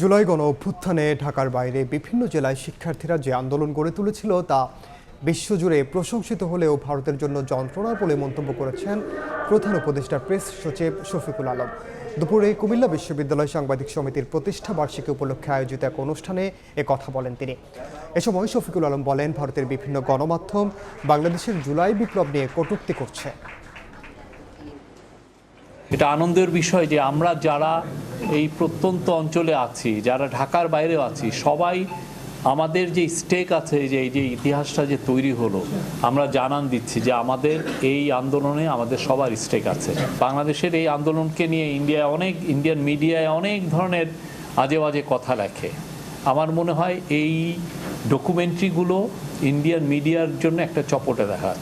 জুলাই গণ অভ্যুত্থানে ঢাকার বাইরে বিভিন্ন জেলায় শিক্ষার্থীরা যে আন্দোলন গড়ে তুলেছিল তা বিশ্বজুড়ে প্রশংসিত হলেও ভারতের জন্য যন্ত্রণা বলে মন্তব্য করেছেন প্রধান উপদেষ্টা প্রেস সচিব শফিকুল আলম। দুপুরে কুমিল্লা বিশ্ববিদ্যালয় সাংবাদিক সমিতির প্রতিষ্ঠা বার্ষিকী উপলক্ষে আয়োজিত এক অনুষ্ঠানে এ কথা বলেন তিনি। এ সময় শফিকুল আলম বলেন, ভারতের বিভিন্ন গণমাধ্যম বাংলাদেশের জুলাই বিপ্লব নিয়ে কটূক্তি করছে। এটা আনন্দের বিষয় যে আমরা যারা এই প্রত্যন্ত অঞ্চলে আছি, যারা ঢাকার বাইরেও আছি, সবাই আমাদের যে স্টেক আছে, যে এই যে ইতিহাসটা যে তৈরি হলো, আমরা জানান দিচ্ছি যে আমাদের এই আন্দোলনে আমাদের সবার স্টেক আছে। বাংলাদেশের এই আন্দোলনকে নিয়ে ইন্ডিয়ায় অনেক ইন্ডিয়ান মিডিয়ায় অনেক ধরনের আজে বাজে কথা লেখে। আমার মনে হয় এই ডকুমেন্টারিগুলো ইন্ডিয়ান মিডিয়ার জন্য একটা চপটে দেখা